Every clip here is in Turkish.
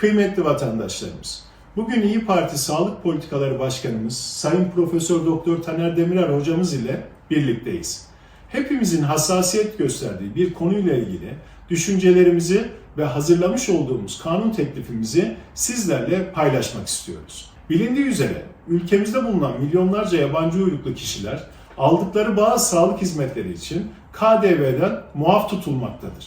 Kıymetli vatandaşlarımız, bugün İyi Parti Sağlık Politikaları Başkanımız Sayın Profesör Doktor Taner Demirer hocamız ile birlikteyiz. Hepimizin hassasiyet gösterdiği bir konuyla ilgili düşüncelerimizi ve hazırlamış olduğumuz kanun teklifimizi sizlerle paylaşmak istiyoruz. Bilindiği üzere ülkemizde bulunan milyonlarca yabancı uyruklu kişiler aldıkları bazı sağlık hizmetleri için KDV'den muaf tutulmaktadır.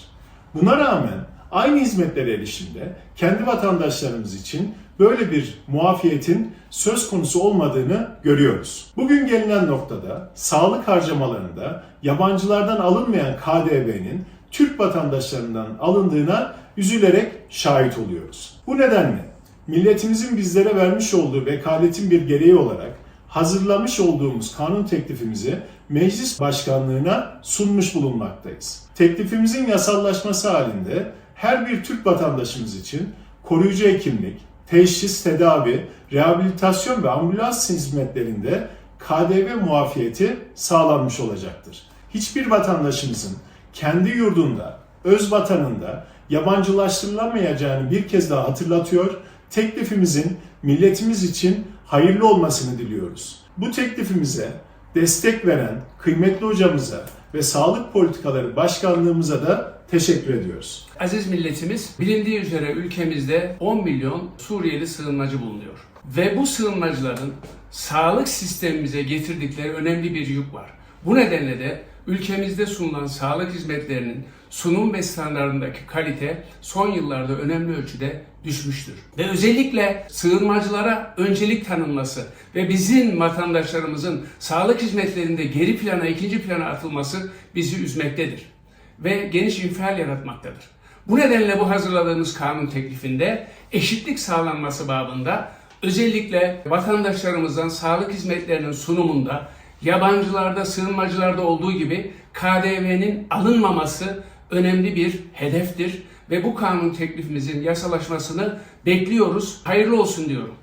Buna rağmen aynı hizmetlere erişimde kendi vatandaşlarımız için böyle bir muafiyetin söz konusu olmadığını görüyoruz. Bugün gelinen noktada sağlık harcamalarında yabancılardan alınmayan KDV'nin Türk vatandaşlarından alındığına üzülerek şahit oluyoruz. Bu nedenle milletimizin bizlere vermiş olduğu vekaletin bir gereği olarak hazırlamış olduğumuz kanun teklifimizi meclis başkanlığına sunmuş bulunmaktayız. Teklifimizin yasallaşması halinde her bir Türk vatandaşımız için koruyucu hekimlik, teşhis, tedavi, rehabilitasyon ve ambulans hizmetlerinde KDV muafiyeti sağlanmış olacaktır. Hiçbir vatandaşımızın kendi yurdunda, öz vatanında yabancılaştırılamayacağını bir kez daha hatırlatıyor. Teklifimizin milletimiz için hayırlı olmasını diliyoruz. Bu teklifimize destek veren kıymetli hocamıza ve Sağlık Politikaları Başkanlığımıza da teşekkür ediyoruz. Aziz milletimiz bilindiği üzere ülkemizde 10 milyon Suriyeli sığınmacı bulunuyor. Ve bu sığınmacıların sağlık sistemimize getirdikleri önemli bir yük var. Bu nedenle de ülkemizde sunulan sağlık hizmetlerinin sunum ve standartındaki kalite son yıllarda önemli ölçüde düşmüştür. Ve özellikle sığınmacılara öncelik tanınması ve bizim vatandaşlarımızın sağlık hizmetlerinde geri plana, ikinci plana atılması bizi üzmektedir ve geniş infial yaratmaktadır. Bu nedenle bu hazırladığımız kanun teklifinde eşitlik sağlanması babında özellikle vatandaşlarımızdan sağlık hizmetlerinin sunumunda yabancılarda, sığınmacılarda olduğu gibi KDV'nin alınmaması önemli bir hedeftir ve bu kanun teklifimizin yasalaşmasını bekliyoruz. Hayırlı olsun diyorum.